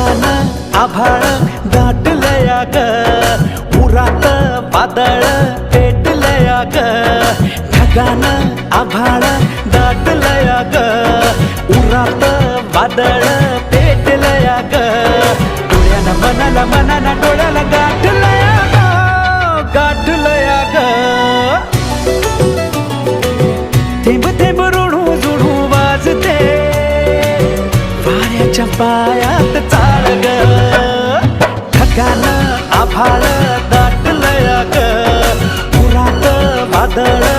आभाळ दाटलया ग उरात वादळ पेटलया ग ढगान आभाळ दाटलया ग उरात वादळ पेटलया ग डोळ्यानं मनाला मनाला डोळ्याला गाठलया ग गाठलया ग थेंब थेंब वाऱ्याच्या पायात चाल ग. थकान आभाळ दाटलया ग पुरात वादळ